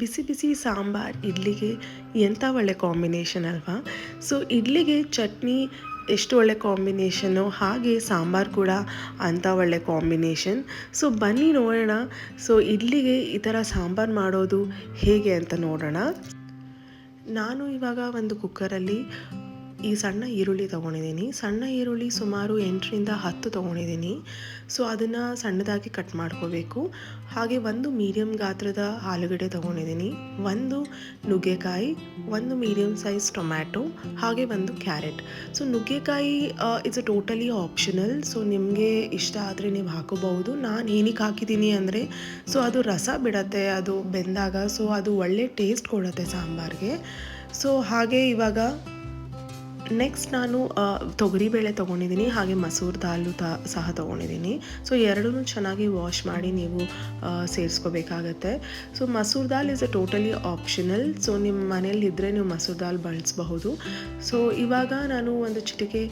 ಬಿಸಿ ಬಿಸಿ ಸಾಂಬಾರ್, ಇಡ್ಲಿಗೆ ಎಂಥ ಒಳ್ಳೆ ಕಾಂಬಿನೇಷನ್ ಅಲ್ವಾ? ಸೊ ಇಡ್ಲಿಗೆ ಚಟ್ನಿ ಎಷ್ಟು ಒಳ್ಳೆ ಕಾಂಬಿನೇಷನ್ನು ಹಾಗೆ ಸಾಂಬಾರು ಕೂಡ ಅಂಥ ಒಳ್ಳೆ ಕಾಂಬಿನೇಷನ್ ಸೊ ಬನ್ನಿ ನೋಡೋಣ. ಸೊ ಇಡ್ಲಿಗೆ ಈ ಥರ ಸಾಂಬಾರು ಮಾಡೋದು ಹೇಗೆ ಅಂತ ನೋಡೋಣ. ನಾನು ಇವಾಗ ಒಂದು ಕುಕ್ಕರಲ್ಲಿ ಈ ಸಣ್ಣ ಈರುಳ್ಳಿ ತೊಗೊಂಡಿದ್ದೀನಿ. ಸಣ್ಣ ಈರುಳ್ಳಿ ಸುಮಾರು ಎಂಟರಿಂದ ಹತ್ತು ತೊಗೊಂಡಿದ್ದೀನಿ. ಸೊ, ಅದನ್ನು ಸಣ್ಣದಾಗಿ ಕಟ್ ಮಾಡ್ಕೋಬೇಕು. ಹಾಗೆ ಒಂದು ಮೀಡಿಯಮ್ ಗಾತ್ರದ ಆಲೂಗಡ್ಡೆ ತೊಗೊಂಡಿದ್ದೀನಿ. ಒಂದು ನುಗ್ಗೆಕಾಯಿ, ಒಂದು ಮೀಡಿಯಮ್ ಸೈಜ್ ಟೊಮ್ಯಾಟೊ, ಹಾಗೆ ಒಂದು ಕ್ಯಾರೆಟ್. ಸೊ, ನುಗ್ಗೆಕಾಯಿ it's a totally optional so, ನಿಮಗೆ ಇಷ್ಟ ಆದರೆ ನೀವು ಹಾಕೋಬಹುದು. ನಾನು ಏನಕ್ಕೆ ಹಾಕಿದ್ದೀನಿ ಅಂದರೆ, ಸೊ, ಅದು ರಸ ಬಿಡತ್ತೆ, ಅದು ಬೆಂದಾಗ, ಸೊ, ಅದು ಒಳ್ಳೆ ಟೇಸ್ಟ್ ಕೊಡುತ್ತೆ ಸಾಂಬಾರಿಗೆ. ಸೊ, ಹಾಗೆ ಇವಾಗ ನೆಕ್ಸ್ಟ್ ನಾನು ತೊಗರಿಬೇಳೆ ತೊಗೊಂಡಿದ್ದೀನಿ, ಹಾಗೆ ಮಸೂರ್ ದಾಲು ತ, ಸಹ ತೊಗೊಂಡಿದ್ದೀನಿ. ಸೊ ಎರಡೂ ಚೆನ್ನಾಗಿ ವಾಶ್ ಮಾಡಿ ನೀವು ಸೇರಿಸ್ಕೋಬೇಕಾಗತ್ತೆ. So masoor dal is a totally optional so ನಿಮ್ಮ ಮನೇಲಿ ಇದ್ದರೆ ನೀವು ಮಸೂರ್ ದಾಲ್ ಬಳಸಬಹುದು. ಸೊ ಇವಾಗ ನಾನು ಒಂದು ಚಿಟಿಕೆ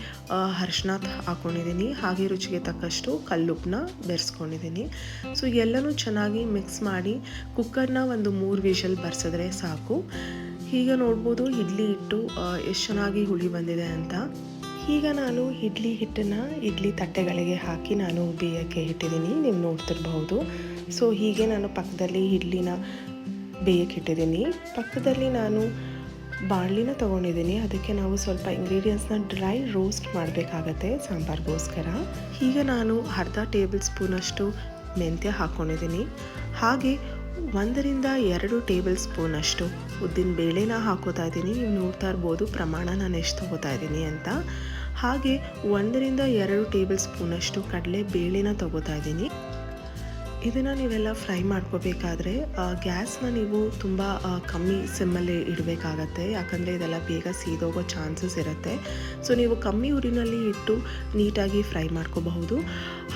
ಅರಿಶಿನ ಹಾಕ್ಕೊಂಡಿದ್ದೀನಿ ಹಾಗೆ ರುಚಿಗೆ ತಕ್ಕಷ್ಟು ಕಲ್ಲುಪ್ಪನ್ನ ಬೆರೆಸ್ಕೊಂಡಿದ್ದೀನಿ. ಸೊ ಎಲ್ಲನೂ ಚೆನ್ನಾಗಿ ಮಿಕ್ಸ್ ಮಾಡಿ ಕುಕ್ಕರ್ನ ಒಂದು ಮೂರು ವಿಷಲ್ ಬರ್ಸಿದ್ರೆ ಸಾಕು. ಈಗ ನೋಡ್ಬೋದು ಇಡ್ಲಿ ಹಿಟ್ಟು ಎಷ್ಟು ಚೆನ್ನಾಗಿ ಹುಳಿ ಬಂದಿದೆ ಅಂತ. ಈಗ ನಾನು ಇಡ್ಲಿ ಹಿಟ್ಟನ್ನು ಇಡ್ಲಿ ತಟ್ಟೆಗಳಿಗೆ ಹಾಕಿ ನಾನು ಬೇಯಕ್ಕೆ ಇಟ್ಟಿದ್ದೀನಿ. ನೀವು ನೋಡ್ತಿರ್ಬಹುದು. ಸೊ ಹೀಗೆ ನಾನು ಪಕ್ಕದಲ್ಲಿ ಇಡ್ಲಿನ ಬೇಯಕ್ಕೆ ಇಟ್ಟಿದ್ದೀನಿ. ಪಕ್ಕದಲ್ಲಿ ನಾನು ಬಾಣಲಿನ ತೊಗೊಂಡಿದ್ದೀನಿ. ಅದಕ್ಕೆ ನಾವು ಸ್ವಲ್ಪ ಇಂಗ್ರೀಡಿಯೆಂಟ್ಸ್ನ ಡ್ರೈ ರೋಸ್ಟ್ ಮಾಡಬೇಕಾಗತ್ತೆ ಸಾಂಬಾರ್ಗೋಸ್ಕರ. ಈಗ ನಾನು ಅರ್ಧ ಟೇಬಲ್ ಸ್ಪೂನಷ್ಟು ಮೆಂತ್ಯ ಹಾಕ್ಕೊಂಡಿದ್ದೀನಿ ಹಾಗೆ ಒಂದರಿಂದ ಎರಡು ಟೇಬಲ್ ಸ್ಪೂನಷ್ಟು ಉದ್ದಿನ ಬೇಳೆನ ಹಾಕೋತಾ ಇದ್ದೀನಿ. ನೀವು ನೋಡ್ತಾ ಇರ್ಬೋದು ಪ್ರಮಾಣ ನಾನು ಎಷ್ಟು ತೊಗೋತಾ ಇದ್ದೀನಿ ಅಂತ. ಹಾಗೆ ಒಂದರಿಂದ ಎರಡು ಟೇಬಲ್ ಸ್ಪೂನಷ್ಟು ಕಡಲೆ ಬೇಳೆನ ತೊಗೋತಾ ಇದ್ದೀನಿ. ಇದನ್ನು ನೀವೆಲ್ಲ ಫ್ರೈ ಮಾಡ್ಕೋಬೇಕಾದ್ರೆ ಗ್ಯಾಸ್ನ ನೀವು ತುಂಬ ಕಮ್ಮಿ ಸಿಮ್ಮಲ್ಲಿ ಇಡಬೇಕಾಗತ್ತೆ. ಯಾಕಂದರೆ ಇದೆಲ್ಲ ಬೇಗ ಸೀದೋಗೋ ಚಾನ್ಸಸ್ ಇರುತ್ತೆ. ಸೊ, ನೀವು ಕಮ್ಮಿ ಉರಿನಲ್ಲಿ ಇಟ್ಟು ನೀಟಾಗಿ ಫ್ರೈ ಮಾಡ್ಕೋಬಹುದು.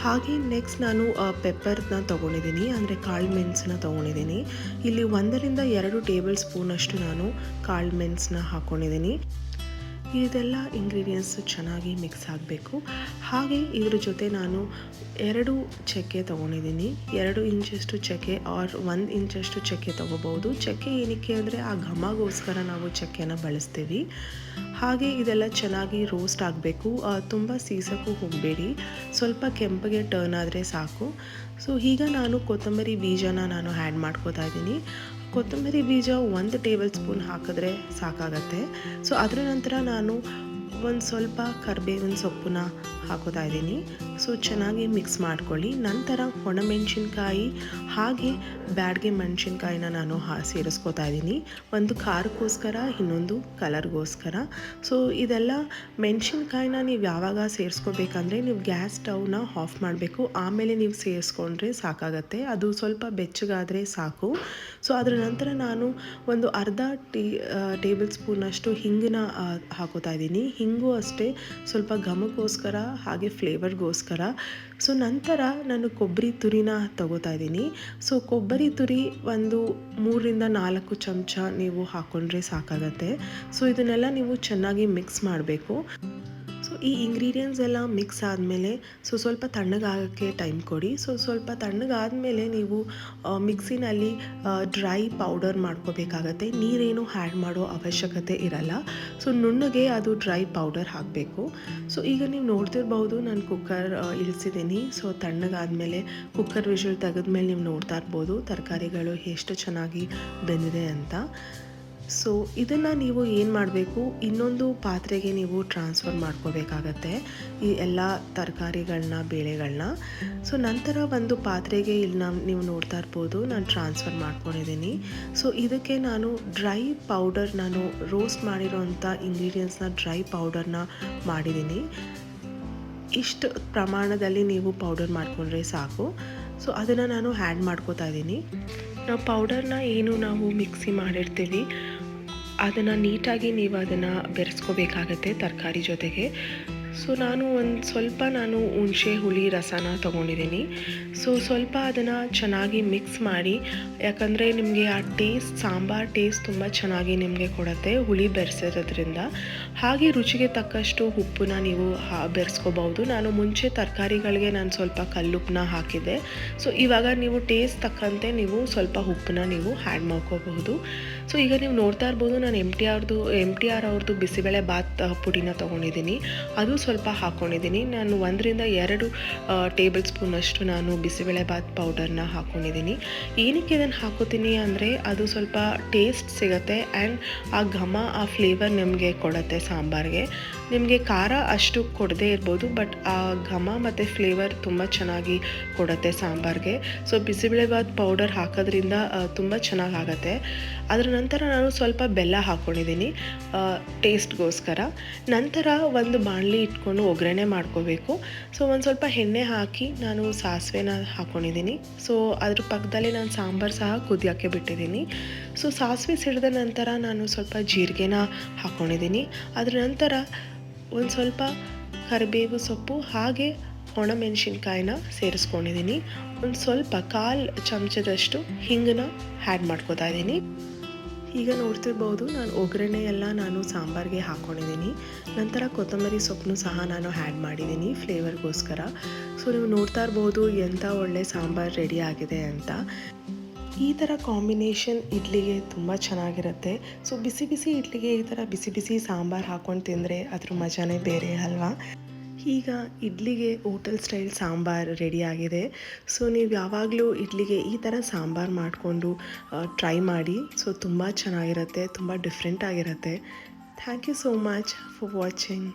ಹಾಗೆ ನೆಕ್ಸ್ಟ್ ನಾನು ಪೆಪ್ಪರ್ನ ತೊಗೊಂಡಿದ್ದೀನಿ. ಅಂದರೆ ಕಾಳು ಮೆಣಸನ್ನ ತೊಗೊಂಡಿದ್ದೀನಿ. ಇಲ್ಲಿ ಒಂದರಿಂದ ಎರಡು ಟೇಬಲ್ ಸ್ಪೂನಷ್ಟು ನಾನು ಕಾಳು ಮೆಣಸನ್ನ ಹಾಕ್ಕೊಂಡಿದ್ದೀನಿ ಇದೆಲ್ಲ ಇಂಗ್ರೀಡಿಯೆಂಟ್ಸು ಚೆನ್ನಾಗಿ ಮಿಕ್ಸ್ ಆಗಬೇಕು. ಹಾಗೆ ಇದ್ರ ಜೊತೆ ನಾನು ಎರಡು ಚಕ್ಕೆ ತೊಗೊಂಡಿದ್ದೀನಿ. ಎರಡು ಇಂಚಷ್ಟು ಚಕ್ಕೆ ಆರ್ ಒಂದು ಇಂಚಷ್ಟು ಚಕ್ಕೆ ತೊಗೋಬೋದು ಚಕ್ಕೆ ಏನಕ್ಕೆ ಅಂದರೆ ಆ ಘಮಗೋಸ್ಕರ ನಾವು ಚಕ್ಕೆನ ಬಳಸ್ತೀವಿ. ಹಾಗೆ ಇದೆಲ್ಲ ಚೆನ್ನಾಗಿ ರೋಸ್ಟ್ ಆಗಬೇಕು. ತುಂಬ ಸೀಸಕ್ಕೂ ಹೋಗಬೇಡಿ. ಸ್ವಲ್ಪ ಕೆಂಪಗೆ ಟರ್ನ್ ಆದರೆ ಸಾಕು. ಸೊ ಈಗ ನಾನು ಕೊತ್ತಂಬರಿ ಬೀಜನ ನಾನು ಆ್ಯಡ್ ಮಾಡ್ಕೋತಾ ಇದ್ದೀನಿ. ಕೊತ್ತಂಬರಿ ಬೀಜ ಒಂದು ಟೇಬಲ್ ಸ್ಪೂನ್ ಹಾಕಿದ್ರೆ ಸಾಕಾಗತ್ತೆ. ಸೊ ಅದರ ನಂತರ ನಾನು ಒಂದು ಸ್ವಲ್ಪ ಕರಿಬೇವಿನ ಸೊಪ್ಪನ್ನ ಹಾಕೋತಾ ಇದ್ದೀನಿ. ಸೊ, ಚೆನ್ನಾಗಿ ಮಿಕ್ಸ್ ಮಾಡ್ಕೊಳ್ಳಿ. ನಂತರ ಒಣಮೆಣಸಿನ್ಕಾಯಿ ಹಾಗೆ ಬ್ಯಾಡ್ಗೆ ಮೆಣಸಿನ್ಕಾಯಿನ ನಾನು ಹಾ, ಸೇರಿಸ್ಕೋತಾ ಇದ್ದೀನಿ. ಒಂದು ಖಾರಕ್ಕೋಸ್ಕರ, ಇನ್ನೊಂದು ಕಲರ್ಗೋಸ್ಕರ. ಸೊ, ಇದೆಲ್ಲ ಮೆಣಸಿನ್ಕಾಯಿನ ನೀವು ಯಾವಾಗ ಸೇರಿಸ್ಕೋಬೇಕಂದ್ರೆ ನೀವು ಗ್ಯಾಸ್ ಸ್ಟವ್ನ ಆಫ್ ಮಾಡಬೇಕು. ಆಮೇಲೆ ನೀವು ಸೇರಿಸ್ಕೊಂಡ್ರೆ ಸಾಕಾಗತ್ತೆ. ಅದು ಸ್ವಲ್ಪ ಬೆಚ್ಚಗಾದರೆ ಸಾಕು. ಸೊ, ಅದರ ನಂತರ ನಾನು ಒಂದು ಅರ್ಧ ಟೀ ಟೇಬಲ್ ಸ್ಪೂನಷ್ಟು ಹಿಂಗನ್ನ ಹಾಕೋತಾ ಇದ್ದೀನಿ. ಹಿಂಗೂ ಅಷ್ಟೇ ಸ್ವಲ್ಪ ಘಮಕ್ಕೋಸ್ಕರ ಹಾಗೆ ಫ್ಲೇವರ್ಗೋಸ್ಕರ. ಸೊ, ನಂತರ ನಾನು ಕೊಬ್ಬರಿ ತುರಿನ ತಗೋತಾ ಇದ್ದೀನಿ. ಸೊ, ಕೊಬ್ಬರಿ ತುರಿ ಒಂದು ಮೂರರಿಂದ ನಾಲ್ಕು ಚಮಚ ನೀವು ಹಾಕ್ಕೊಂಡ್ರೆ ಸಾಕಾಗತ್ತೆ. ಸೊ, ಇದನ್ನೆಲ್ಲ ನೀವು ಚೆನ್ನಾಗಿ ಮಿಕ್ಸ್ ಮಾಡಬೇಕು. ಸೊ ಈ ಇಂಗ್ರೀಡಿಯೆಂಟ್ಸ್ ಎಲ್ಲ ಮಿಕ್ಸ್ ಆದಮೇಲೆ ಸೊ ಸ್ವಲ್ಪ ತಣ್ಣಗಾಗೋಕ್ಕೆ ಟೈಮ್ ಕೊಡಿ. ಸೊ ಸ್ವಲ್ಪ ತಣ್ಣಗಾದಮೇಲೆ ನೀವು ಮಿಕ್ಸಿನಲ್ಲಿ ಡ್ರೈ ಪೌಡರ್ ಮಾಡ್ಕೋಬೇಕಾಗತ್ತೆ. ನೀರೇನು ಹ್ಯಾಡ್ ಮಾಡೋ ಅವಶ್ಯಕತೆ ಇರಲ್ಲ. ಸೊ ನುಣ್ಣಗೆ ಅದು ಡ್ರೈ ಪೌಡರ್ ಹಾಕಬೇಕು. ಸೊ ಈಗ ನೀವು ನೋಡ್ತಿರ್ಬೋದು, ನಾನು ಕುಕ್ಕರ್ ಇಳಿಸಿದ್ದೀನಿ. ಸೊ ತಣ್ಣಗಾದಮೇಲೆ ಕುಕ್ಕರ್ ವಿಷಲ್ ತೆಗೆದ್ಮೇಲೆ ನೀವು ನೋಡ್ತಾ ಇರ್ಬೋದು, ತರಕಾರಿಗಳು ಎಷ್ಟು ಚೆನ್ನಾಗಿ ಬೆಂದಿದೆ ಅಂತ. ಸೊ ಇದನ್ನು ನೀವು ಏನು ಮಾಡಬೇಕು? ಇನ್ನೊಂದು ಪಾತ್ರೆಗೆ ನೀವು ಟ್ರಾನ್ಸ್ಫರ್ ಮಾಡ್ಕೋಬೇಕಾಗತ್ತೆ. ಈ ಎಲ್ಲ ತರಕಾರಿಗಳನ್ನ ಬೇಳೆಗಳನ್ನ ಸೊ ನಂತರ ಒಂದು ಪಾತ್ರೆಗೆ ಇಲ್ಲಿ ನಮ್ಮ ನೀವು ನೋಡ್ತಾ ಇರ್ಬೋದು. ನಾನು ಟ್ರಾನ್ಸ್ಫರ್ ಮಾಡ್ಕೊಂಡಿದ್ದೀನಿ ಸೊ ಇದಕ್ಕೆ ನಾನು ಡ್ರೈ ಪೌಡರ್ ನಾನು ರೋಸ್ಟ್ ಮಾಡಿರೋಂಥ ಇಂಗ್ರೀಡಿಯೆಂಟ್ಸ್ನ ಡ್ರೈ ಪೌಡರ್ನ ಮಾಡಿದ್ದೀನಿ ಇಷ್ಟು ಪ್ರಮಾಣದಲ್ಲಿ ನೀವು ಪೌಡರ್ ಮಾಡಿಕೊಂಡ್ರೆ ಸಾಕು. ಸೊ ಅದನ್ನು ನಾನು ಆ್ಯಡ್ ಮಾಡ್ಕೋತಾ ಇದ್ದೀನಿ ನಾವು ಪೌಡರ್ನ ಏನು ನಾವು ಮಿಕ್ಸಿ ಮಾಡಿರ್ತೀವಿ ಅದನ್ನು ನೀಟಾಗಿ ನೀವು ಅದನ್ನು ಬೆರೆಸ್ಕೋಬೇಕಾಗತ್ತೆ ತರಕಾರಿ ಜೊತೆಗೆ. ಸೊ ನಾನು ಒಂದು ಸ್ವಲ್ಪ ನಾನು ಹುಣಸೆ, ಹುಳಿ, ರಸನ ತೊಗೊಂಡಿದ್ದೀನಿ. ಸೊ ಸ್ವಲ್ಪ ಅದನ್ನು ಚೆನ್ನಾಗಿ ಮಿಕ್ಸ್ ಮಾಡಿ, ಯಾಕಂದರೆ ನಿಮಗೆ ಆ ಟೇಸ್ಟ್ ಸಾಂಬಾರ್ ಟೇಸ್ಟ್ ತುಂಬ ಚೆನ್ನಾಗಿ ನಿಮಗೆ ಕೊಡುತ್ತೆ ಹುಳಿ ಬೆರೆಸಿರೋದ್ರಿಂದ ಹಾಗೆ ರುಚಿಗೆ ತಕ್ಕಷ್ಟು ಉಪ್ಪನ್ನ ನೀವು ಬೆರೆಸ್ಕೋಬಹುದು. ನಾನು ಮುಂಚೆ ತರಕಾರಿಗಳಿಗೆ ನಾನು ಸ್ವಲ್ಪ ಕಲ್ಲುಪ್ಪನ್ನ ಹಾಕಿದ್ದೆ. ಸೊ ಇವಾಗ ನೀವು ಟೇಸ್ಟ್ ತಕ್ಕಂತೆ ನೀವು ಸ್ವಲ್ಪ ಉಪ್ಪನ್ನ ನೀವು ಆ್ಯಡ್ ಮಾಡ್ಕೋಬಹುದು. ಸೊ ಈಗ ನೀವು ನೋಡ್ತಾ ಇರ್ಬೋದು, ನಾನು ಎಂ ಟಿ ಆರ್ದು ಎಂ ಟಿ ಆರ್ ಅವ್ರದ್ದು ಬಿಸಿಬೇಳೆ ಬಾತ್ ಪುಡಿನ ತೊಗೊಂಡಿದ್ದೀನಿ. ಅದು ಸ್ವಲ್ಪ ಹಾಕ್ಕೊಂಡಿದ್ದೀನಿ ನಾನು ಒಂದರಿಂದ ಎರಡು ಟೇಬಲ್ ಸ್ಪೂನಷ್ಟು ನಾನು ಬಿಸಿಬೇಳೆ ಬಾತ್ ಪೌಡರ್ನ ಹಾಕ್ಕೊಂಡಿದ್ದೀನಿ ಏನಕ್ಕೆ ಇದನ್ನು ಹಾಕೋತೀನಿ ಅಂದರೆ, ಅದು ಸ್ವಲ್ಪ ಟೇಸ್ಟ್ ಸಿಗುತ್ತೆ ಆ್ಯಂಡ್ ಆ ಘಮ, ಆ ಫ್ಲೇವರ್ ನಿಮಗೆ ಕೊಡುತ್ತೆ ಸಾಂಬಾರಿಗೆ. ನಿಮಗೆ ಖಾರ ಅಷ್ಟು ಕೊಡದೇ ಇರ್ಬೋದು ಬಟ್ ಆ ಘಮ ಮತ್ತು ಫ್ಲೇವರ್ ತುಂಬ ಚೆನ್ನಾಗಿ ಕೊಡುತ್ತೆ ಸಾಂಬಾರಿಗೆ. ಸೊ ಬಿಸಿಬೇಳೆಬಾತ್ ಪೌಡರ್ ಹಾಕೋದ್ರಿಂದ ತುಂಬ ಚೆನ್ನಾಗಾಗತ್ತೆ. ಅದರ ನಂತರ ನಾನು ಸ್ವಲ್ಪ ಬೆಲ್ಲ ಹಾಕ್ಕೊಂಡಿದ್ದೀನಿ ಟೇಸ್ಟ್ಗೋಸ್ಕರ ನಂತರ ಒಂದು ಬಾಣಲಿ ಇಟ್ಕೊಂಡು ಒಗ್ಗರಣೆ ಮಾಡ್ಕೋಬೇಕು. ಸೊ ಒಂದು ಸ್ವಲ್ಪ ಎಣ್ಣೆ ಹಾಕಿ ನಾನು ಸಾಸಿವೆನ ಹಾಕ್ಕೊಂಡಿದ್ದೀನಿ ಸೊ ಅದ್ರ ಪಕ್ಕದಲ್ಲಿ ನಾನು ಸಾಂಬಾರು ಸಹ ಕುದಿಯೋಕ್ಕೆ ಬಿಟ್ಟಿದ್ದೀನಿ. ಸೊ ಸಾಸಿವೆ ಸಿಡಿದ ನಂತರ ನಾನು ಸ್ವಲ್ಪ ಜೀರಿಗೆನ ಹಾಕ್ಕೊಂಡಿದ್ದೀನಿ ಅದರ ನಂತರ ಒಂದು ಸ್ವಲ್ಪ ಕರಿಬೇವು ಸೊಪ್ಪು, ಹಾಗೆ ಒಣಮೆಣಸಿನ್ಕಾಯಿನ ಸೇರಿಸ್ಕೊಂಡಿದ್ದೀನಿ. ಒಂದು ಸ್ವಲ್ಪ ಕಾಲು ಚಮಚದಷ್ಟು ಹಿಂಗನ್ನ ಆ್ಯಡ್ ಮಾಡ್ಕೋತಾ ಇದ್ದೀನಿ. ಈಗ ನೋಡ್ತಿರ್ಬೋದು, ನಾನು ಒಗ್ಗರಣೆ ಎಲ್ಲ ನಾನು ಸಾಂಬಾರಿಗೆ ಹಾಕ್ಕೊಂಡಿದ್ದೀನಿ ನಂತರ ಕೊತ್ತಂಬರಿ ಸೊಪ್ಪನ್ನು ಸಹ ನಾನು ಆ್ಯಡ್ ಮಾಡಿದ್ದೀನಿ ಫ್ಲೇವರ್ಗೋಸ್ಕರ ಸೊ ನೀವು ನೋಡ್ತಾ ಇರ್ಬೋದು ಎಂಥ ಒಳ್ಳೆ ಸಾಂಬಾರು ರೆಡಿ ಆಗಿದೆ ಅಂತ. ಈ ಥರ ಕಾಂಬಿನೇಷನ್ ಇಡ್ಲಿಗೆ ತುಂಬ ಚೆನ್ನಾಗಿರುತ್ತೆ. ಸೊ ಬಿಸಿ ಬಿಸಿ ಇಡ್ಲಿಗೆ ಈ ಥರ ಬಿಸಿ ಬಿಸಿ ಸಾಂಬಾರು ಹಾಕ್ಕೊಂಡು ತಿಂದರೆ ಅದ್ರ ಮಜಾನೇ ಬೇರೆ ಅಲ್ವಾ? ಈಗ ಇಡ್ಲಿಗೆ ಹೋಟೆಲ್ ಸ್ಟೈಲ್ ಸಾಂಬಾರ್ ರೆಡಿ ಆಗಿದೆ. ಸೊ ನೀವು ಯಾವಾಗಲೂ ಇಡ್ಲಿಗೆ ಈ ಥರ ಸಾಂಬಾರು ಮಾಡಿಕೊಂಡು ಟ್ರೈ ಮಾಡಿ. ಸೊ ತುಂಬ ಚೆನ್ನಾಗಿರುತ್ತೆ, ತುಂಬ ಡಿಫ್ರೆಂಟ್ ಆಗಿರುತ್ತೆ. Thank you so much for watching.